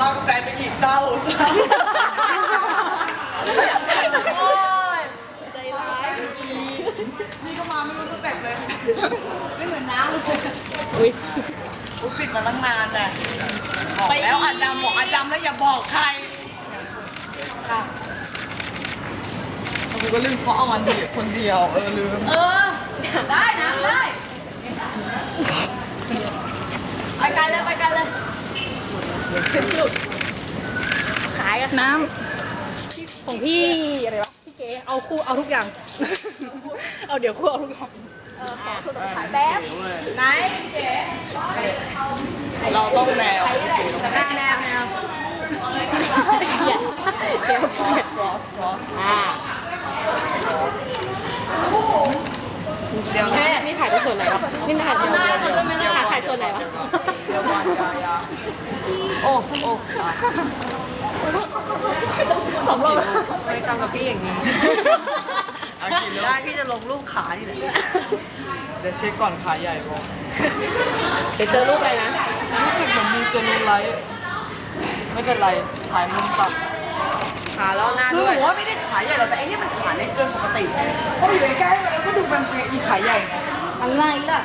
เล่ากับแฟนไปอีกเศร้าเศร้าโอ้ยใจร้ายนี่ก็มาไม่รู้สเต็ปเลย ไม่เหมือนน้ำเลยอุ้ยกูปิดมาตั้งนานแหละบอกแล้วอัดดำบอกอัดดำแล้วอย่าบอกใครค่ะแล้วกูก็ลืมเคาะเอามันดีคนเดียว เออลืม เออ ได้นะได้ ไปกันเลยไปกันเลย ขายกับน้ำของพี่อะไรวะพี่เก๋เอาคู่เอาทุกอย่าง เอาเดี๋ยวคู่เอาทุกอย่างขายแป๊บไหนเก๋เราต้องแนวแนวแนวแนวอย่าเดี๋ยว cross cross อ่าเดี๋ยวแค่นี่ถ่ายเป็นส่วนไหนวะนี่ถ่ายเป็นได้ขอด้วยไหมล่ะถ่ายส่วนไหนวะ เดี๋ยวก่อนยายา โอ้โอ้สองรอบไม่ทำกับพี่อย่างนี้ได้พี่จะลงรูปขาที่ไหนเดี๋ยวเช็คก่อนขาใหญ่บอกเดี๋ยวเจอรูปอะไรนะ รู้สึกเหมือนมีเซลลูไลท์ไม่เป็นไรถ่ายมุมต่ำขาแล้วหน้าคือด้วยผมว่าไม่ได้ขาใหญ่หรอกแต่ไอ้นี่มันขาเล็กเกินปกติก็อยู่ใกล้ๆแล้วก็ดูมันเป็นอีขาใหญ่อะไรล่ะ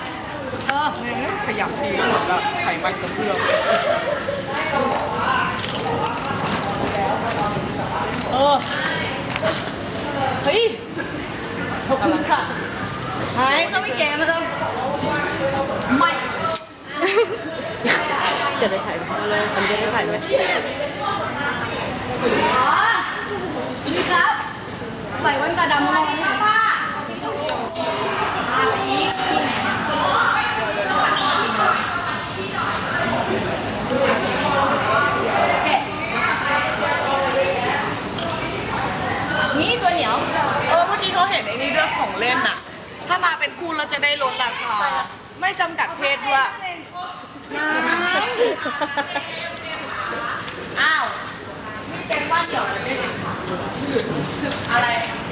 เออนี่ยขยับทีก็เหมือนแบบไขมันกระเพื่อม เออ เฮ้ยขอบคุณค่ะไหนก็ไม่เก๋มาเลยไม่จะได้ถ่ายไหมมันจะได้ถ่ายไหมอ๋อนี่ครับใส่แว่นตาดำ เรื่องของเล่นอะถ้ามาเป็นคู่เราจะได้ลดราคา ไม่จำกัดเพศด้วยอ้าวนี่เป็นบ้านเดี่ยวหรือไม่เป็นอะไรอะไรนะ